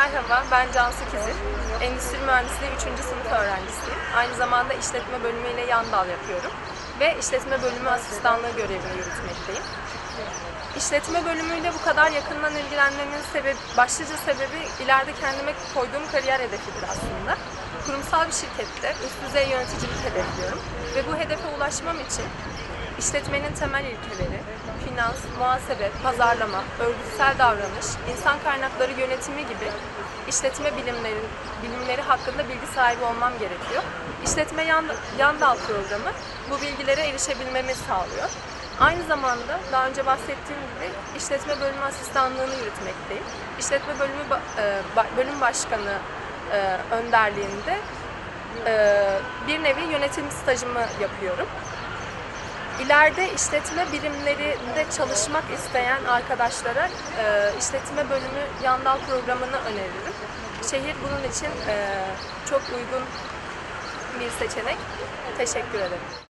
Merhaba, ben Cansu Kizil. Endüstri Mühendisliği 3. sınıf öğrencisiyim. Aynı zamanda işletme bölümüyle yan dal yapıyorum. Ve işletme bölümü asistanlığı görevini yürütmekteyim. İşletme bölümüyle bu kadar yakından ilgilenmemin sebebi, başlıca sebebi ileride kendime koyduğum kariyer hedefidir aslında. Kurumsal bir şirkette üst düzey yöneticilik hedefliyorum ve bu hedefe ulaşmam için işletmenin temel ilkeleri, finans, muhasebe, pazarlama, örgütsel davranış, insan kaynakları yönetimi gibi işletme bilimleri, bilimleri hakkında bilgi sahibi olmam gerekiyor. İşletme yan, yan dal programı bu bilgilere erişebilmemi sağlıyor. Aynı zamanda daha önce bahsettiğim gibi işletme bölümü asistanlığını yürütmekteyim. İşletme bölümü e, bölüm başkanı e, önderliğinde e, bir nevi yönetim stajımı yapıyorum. İleride işletme birimlerinde çalışmak isteyen arkadaşlara e, işletme bölümü yandal programını öneririm. Şehir bunun için e, çok uygun bir seçenek. Teşekkür ederim.